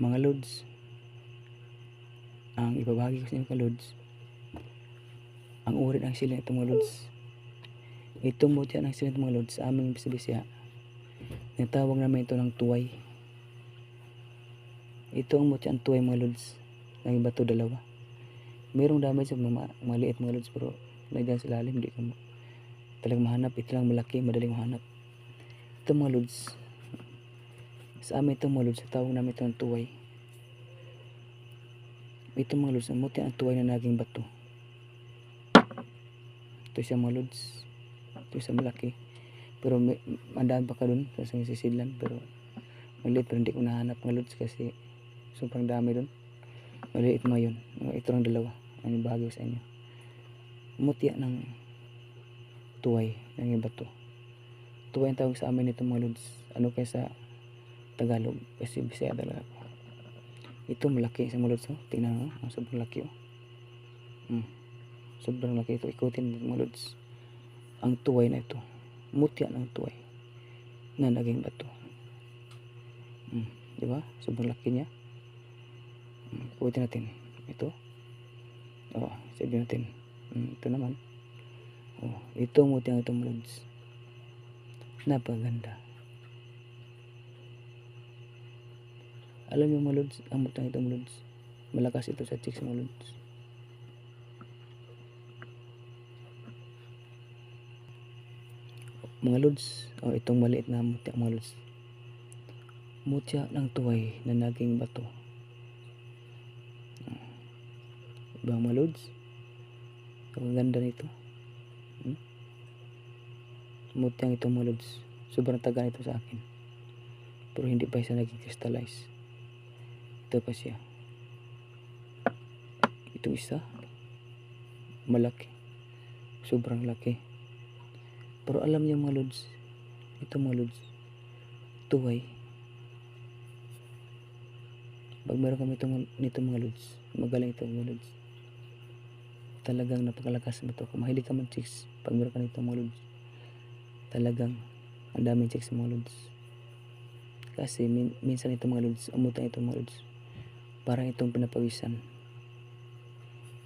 mga lods ang ibabahagi ko sa inyo mga lods ang uri ng sila itong mga lods itong mutya ng sila mga lods sa aming bisibisya. Natawag namin ito ng tuway. Ito ang mutya ang tuway mga lods ng bato dalawa. Merong damage sa mga ma- maliit mga lods pero nandiyan sa lalim hindi ko talagang mahanap. Ito lang malaki madaling mahanap. Ito mga lods sa amin lods sa tawag namin ito ng tuway. Ito mga lods ang mutya ang tuway na naging bato. Ito siya mga lods ito siya malaki. Pero may, mandaan pa ka dun sa isang sisidlan pero maliit pero hindi ko nahanap mga lods kasi sobrang dami dun. Maliit mga yun. Ito lang dalawa. Ang ibahagi ko sa inyo. Mutya ng tuway ng bato. Tuway ang tawag sa amin nito mga lods ano kaya sa Tagalog. Kasi Bisaya talaga. Ako ito malaki sa mga lods oh. tingnan mo ang sobrang laki oh. Hmm. sobrang laki ito. Ikutin mga lods ang tuway na ito. Mutya ng tuway. Na naging bato. Hmm. di ba? Sobrang laki niya. Hmm. ikutin natin. Ito. Oh sabihin natin. Hmm. ito naman. Oh ito mutya ng itong mga lods napaganda alam niyo mga lods ang mutya ng itong mga lods malakas ito sa chicks mga lods mga lods o itong maliit na mutya mga lods. Mutya ng tuway na naging bato. Ibang mga lods. Ang ganda nito. Hmm? mutyang itong mga lods. Sobrang taga nito sa akin. Pero hindi pa siya naging crystallize ito pa siya itong isa malaki sobrang laki pero alam niyo mga lods, ito mga lods, tuway. Pag meron kami itong, nito mga lods, magaling ito mga lods. Talagang napakalakas na ito. Kung mahilig ka mag chicks, pag meron ka nito mga lods, talagang ang daming chicks mga lods. Kasi min, minsan ito mga lods, umutan ito mga lods. Parang itong pinapawisan.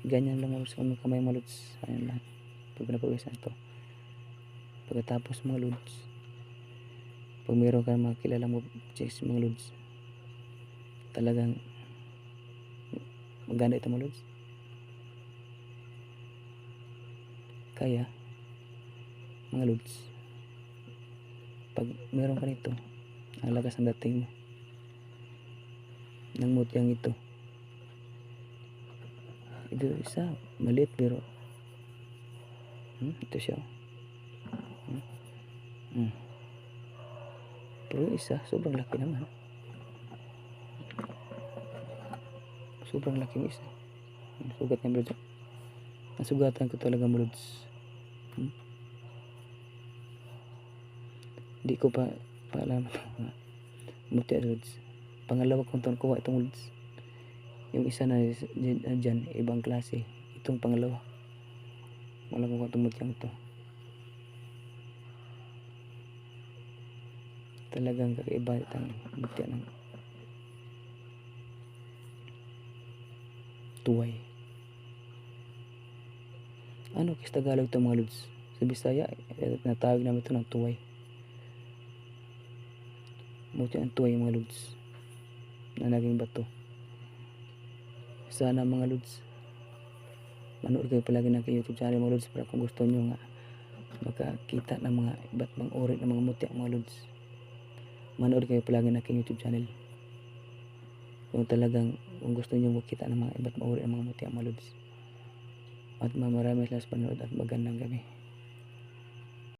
Ganyan lang mga kung may kamay mga lods, ayan lang. Pag pinapawisan ito. Pagkatapos mga lods. Pag meron ka mga kilala mo chicks mga lods. Talagang maganda ito mga lods. Kaya mga lods pag meron ka nito ang lakas ng dating mo ng mutyang ito ito isa maliit pero hmm, ito siya oh. Hmm. Pero isa, sobrang laki naman. Sobrang laki yung isa. Ang Sugat niya bro. Nasugatan ko talaga bulods. Hmm? Hindi ko pa ito. Muti bulods. Pangalawa kong taon kuha itong bulods. Yung isa na dyan, ibang klase. Itong pangalawa. Wala ko itong mutyang ito. talagang kakaiba itang mutya ng tuway ano kis Tagalog ito mga lods sa Bisaya eh, natawag namin ito ng tuway mutya ng tuway mga lods na naging bato sana mga lods manood kayo palagi ng youtube channel mga lods para kung gusto nyo nga makakita ng mga iba't mga uri ng mga mutya mga lods manood kayo palagi ng YouTube channel. Kung talagang kung gusto niyo makita ng mga iba't mauri ng mga mutya mga lods. At mamarami sa panood at magandang gabi.